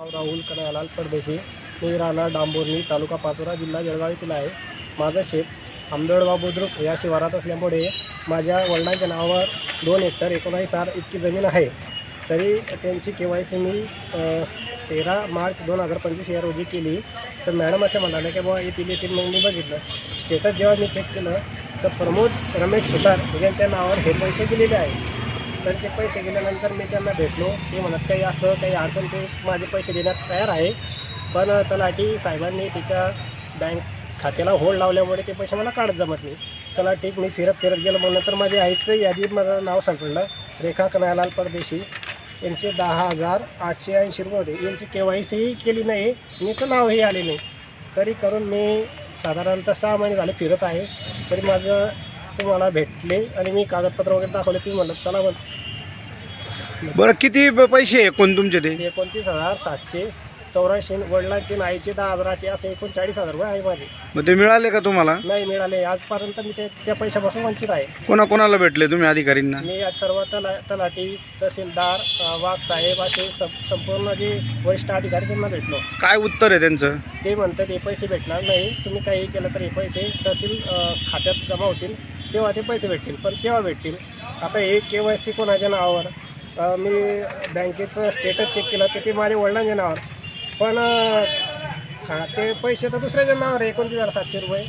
नाव राहुल कन्हैयालाल परदेशी. मी राहणार डांबोर्णी तालुका पाचोरा जिल्हा जळगाव येथील आहे. माझं शेत आंबेडगाव बुद्रुक या शिवारात असल्यामुळे माझ्या वडिलांच्या नावावर दोन हेक्टर एकोणावीस आर इतकी जमीन आहे. तरी त्यांची के वाय सी मी तेरा मार्च दोन हजार पंचवीस या रोजी केली. तर मॅडम असे म्हणाले की बाबा येतील येतील मग मी बघितलं. स्टेटस जेव्हा मी चेक केलं तर प्रमोद रमेश सुतार यांच्या नावावर हे पैसे दिलेले आहे तर ते पैसे गेल्यानंतर मी त्यांना भेटलो. ते म्हणत काही असं काही अडचण ते माझे पैसे देण्यात तयार आहे. पण तलाठी साहेबांनी तिच्या बँक खात्याला होल्ड लावल्यामुळे ते पैसे मला काढत जमत नाही. चला ठीक मी फिरत फिरत गेलो. म्हणलं तर माझ्या आईचं यादीत माझं नाव सापडलं. रेखा कन्हैयालाल परदेशी. यांचे दहा हजार आठशे ऐंशी रुपये होते. यांची के वाय सीही केली नाही. मीचं नावही आले नाही. तरी करून मी साधारणतः सहा महिने झाले फिरत आहे. तरी माझं तुम्हाला भेटले आणि मी कागदपत्र वगैरे दाखवले तुम्ही म्हणलं चला मग. बरं किती प- पैसे एकूण तुमचे ते? एकोणतीस हजार सातशे चौऱ्याऐंशी वडिलांची आणि आईचे दहा हजाराचे असे एकूण चाळीस हजार रुपये आहे माझे. मग ते मिळाले का तुम्हाला? नाही मिळाले. आजपर्यंत मी ते त्या पैशापासून वंचित आहे. कोणा कोणाला भेटले तुम्ही अधिकारींना? मी आज सर्व तला तलाठी तहसीलदार अ, वाघ साहेब असे सं संपूर्ण जे वरिष्ठ अधिकारी त्यांना भेटलो. काय उत्तर आहे त्यांचं? ते म्हणतात हे पैसे भेटणार नाही. तुम्ही काही केलं तर हे पैसे तहसील अ, खात्यात जमा होतील. तेव्हा ते पैसे भेटतील. पण केव्हा भेटतील? आता हे के वाय सी कोणाच्या नावावर? अ, मी बँकेचं स्टेटस चेक केलं तर ते माझ्या वडिलांच्या नावावर. पण ते पैसे तर दुसऱ्याच्या नावावर आहे. एकोणतीस हजार सातशे रुपये.